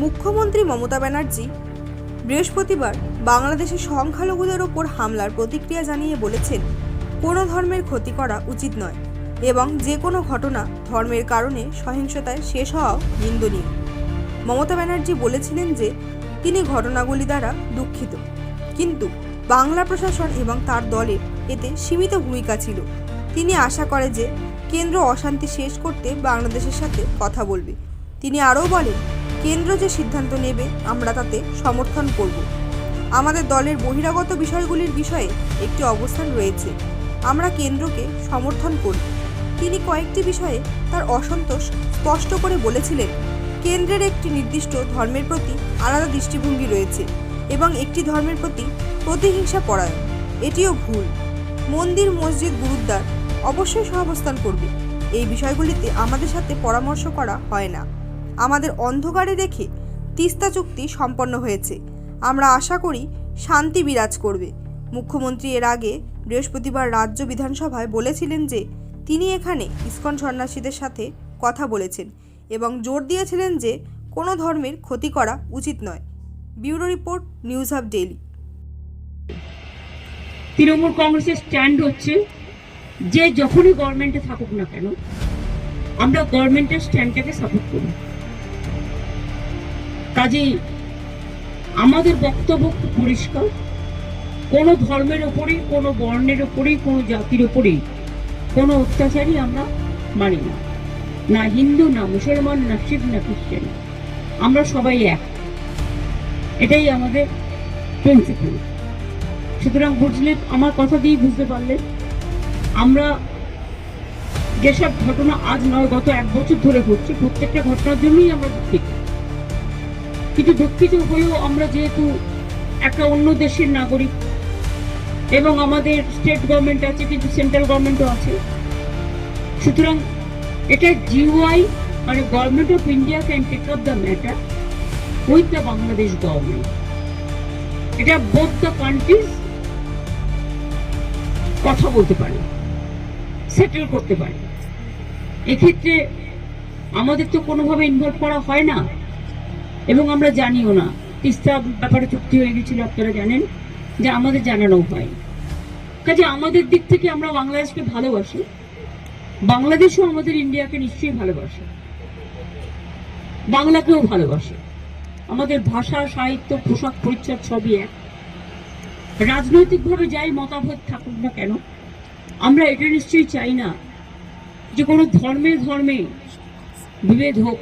মুখ্যমন্ত্রী মমতা ব্যানার্জি বৃহস্পতিবার বাংলাদেশের সংখ্যালঘুদের ওপর হামলার প্রতিক্রিয়া জানিয়ে বলেছেন, কোনো ধর্মের ক্ষতি করা উচিত নয় এবং যে কোনো ঘটনা ধর্মের কারণে সহিংসতায় শেষ হওয়াও নিন্দনীয়। মমতা ব্যানার্জি বলেছিলেন যে, তিনি ঘটনাগুলি দ্বারা দুঃখিত, কিন্তু বাংলা প্রশাসন এবং তার দলের এতে সীমিত ভূমিকা ছিল। তিনি আশা করে যে, কেন্দ্র অশান্তি শেষ করতে বাংলাদেশের সাথে কথা বলবে। তিনি আরও বলেন কেন্দ্র যে সিদ্ধান্ত নেবে, আমরা তাতে সমর্থন করব। আমাদের দলের বহিরাগত বিষয়গুলির বিষয়ে একটি অবস্থান রয়েছে। আমরা কেন্দ্রকে সমর্থন করি। তিনি কয়েকটি বিষয়ে তার অসন্তোষ স্পষ্ট করে বলেছিলেন। কেন্দ্রের একটি নির্দিষ্ট ধর্মের প্রতি আলাদা দৃষ্টিভঙ্গি রয়েছে এবং একটি ধর্মের প্রতি প্রতিহিংসা পরায়ণ। এটিও ভুল। মন্দির, মসজিদ, গুরুদ্বার অবশ্যই সহাবস্থান করবে। এই বিষয়গুলিতে আমাদের সাথে পরামর্শ করা হয় না। আমাদের অন্ধকারে রেখে তিস্তা চুক্তি সম্পন্ন হয়েছে। আমরা আশা করি শান্তি বিরাজ করবে। মুখ্যমন্ত্রী এর আগে বৃহস্পতিবার রাজ্য বিধানসভায় বলেছিলেন যে, তিনি এখানে ইস্কন সন্ন্যাসীদের সাথে কথা বলেছেন এবং জোর দিয়েছিলেন যে, কোনো ধর্মের ক্ষতি করা উচিত নয়। Bureau report, news hub daily. Trinamool কংগ্রেসের স্ট্যান্ড হচ্ছে যে, যখনই গভর্নমেন্টে থাকুক না কেন, আমরা গভর্নমেন্টের স্ট্যান্ডটাকে সাপোর্ট করি। কাজেই আমাদের বক্তব্য খুব পরিষ্কার। কোনো ধর্মের ওপরেই, কোনো বর্ণের ওপরেই, কোনো জাতির ওপরেই কোনো অত্যাচারই আমরা মানি না। না হিন্দু, না মুসলমান, না শিখ, না খ্রিস্টান। আমরা সবাই এক। এটাই আমাদের প্রিন্সিপাল সুতরাং বুঝলে আমার কথা দিয়ে বুঝতে পারলেন আমরা যেসব ঘটনা আজ নয়, গত এক বছর ধরে ঘটছে, প্রত্যেকটা ঘটনার জন্যই আমরা দুঃখিত। কিন্তু দুঃখিত হয়েও আমরা যেহেতু একটা অন্য দেশের নাগরিক এবং আমাদের স্টেট গভর্নমেন্ট আছে, কিন্তু সেন্ট্রাল গভর্নমেন্টও আছে। সুতরাং এটা জিওআই মানে government of India can take up the matter with the Bangladesh government এটা বোথ দ্য কান্ট্রিজ কথা বলতে পারে সেটেল করতে পারে। এক্ষেত্রে আমাদের তো কোনোভাবে ইনভলভ করা হয় না। এবং আমরা জানিও না। তিস্তা ব্যাপারে চুক্তি হয়ে গেছিল, আপনারা জানেন, যে আমাদের জানানো হয়। কাজে আমাদের দিক থেকে আমরা বাংলাদেশকে ভালোবাসি। বাংলাদেশও আমাদের ইন্ডিয়াকে নিশ্চয়ই ভালোবাসে। বাংলাকেও ভালোবাসে। আমাদের ভাষা, সাহিত্য, পোশাক পরিচ্ছদ সবই এক। রাজনৈতিকভাবে যাই মতামত থাকুক না কেন, আমরা এটা নিশ্চয়ই চাই না যে কোনো ধর্মে ধর্মে বিভেদ হোক।